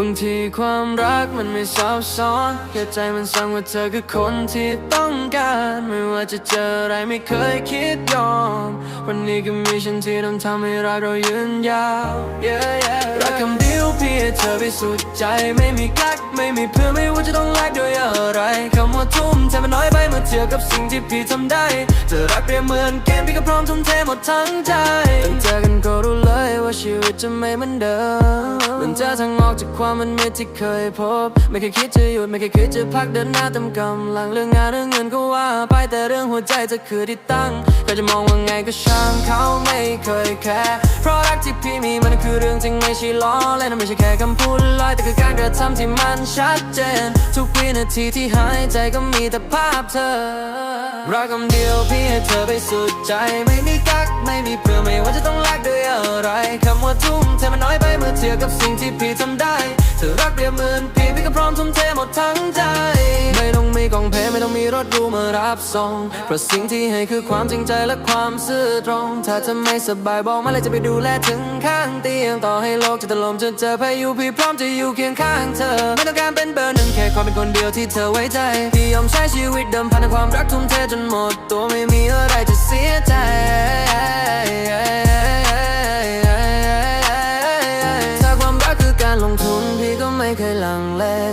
บางทีความรักมันไม่ซับซ้อนแค่ใจมันสั่งว่าเธอคือคนที่ต้องการ ไม่ว่าจะเจออะไรไม่เคยคิดยอม วันนี้ก็มีฉันที่ต้องทำให้รักเรายืนยาว yeah, yeah. รักคำเดียวพียงเธอไปสุดใจ ไม่มีกักไม่มีเพื่อไม่ว่าจะต้องแลกด้วยอะไรคำว่าทุ่มเทมันน้อยไปเมื่อเทียบกับสิ่งที่พี่ทำได้เธอรักเปรียบเหมือนเกมพี่ก็พร้อมทุ่มเทหมดทั้งใจตั้งเจอกันก็รู้ ว่าชีวิตจะไม่เหมือนเดิมเหมือนเจอทางออกจากความมันมิดที่เคยพบ ไม่เคยคิดจะหยุดไม่เคยคิดจะพักเดินหน้าเต็มกำลังเรื่องงานเรื่องเงินก็ว่า ไปแต่เรื่องหัวใจจะคือที่ตั้งก็จะมองว่าไงก็ช่างเขาไม่เคยแคร์เพราะรักที่พี่มีมันคือเรื่องจริงไม่ใช่ล้อเล่นไม่ใช่แค่คำพูดลอยแต่คือการกระทำที่มันชัดเจน ทุกวินาทีที่หายใจก็มีแต่ภาพเธอ รักคำเดียวพี่ให้เธอไปสุดใจไม่มีกักไม่มีเพื่อไม่ว่าจะต้อง เมื่อเทียบกับสิ่งที่พี่ทำได้เธอรักเรียบเหมือนพี่พี่ก็พร้อมทุ่มเทหมดทั้งใจ ไม่ต้องมีกองเพลไม่ต้องมีรถหรูมารับส่งเพราะสิ่งที่ให้คือความจริงใจและความซื่อตรง ถ้าเธอไม่สบายบอกมาเลยจะไปดูแลถึงข้างเตียงต่อให้โลกจะถล่มจะเจอพายุพี่พร้อมจะอยู่เคียงข้างเธอ ไม่ต้องการเป็นเบอร์หนึ่งแค่ความเป็นคนเดียวที่เธอไว้ใจที่ยอมใช้ชีวิตเดิมพันในความรักทุ่มเทจนหมดตัวไม่มี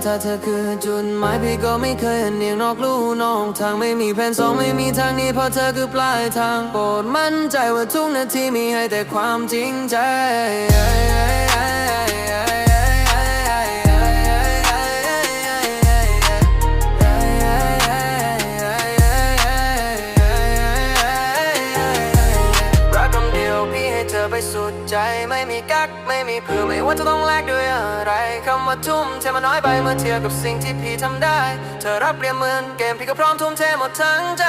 ถ้าเธอคือจุดหมายพี่ก็ไม่เคยเนียงนอกลู่นอกทางไม่มีแผนสองไม่มีทางนี้เพราะเธอคือปลายทางโปรดมั่นใจว่าทุกนาทีมีให้แต่ความจริงใจ สุดใจไม่มีกักไม่มีเผื่อไม่ว่าจะต้องแลกด้วยอะไรคำว่าทุ่มเทมันน้อยไปเมื่อเทียบกับสิ่งที่พี่ทำได้ เธอรับเรียบเหมือนเกมพี่ก็พร้อมทุ่มเทหมดทั้งใจ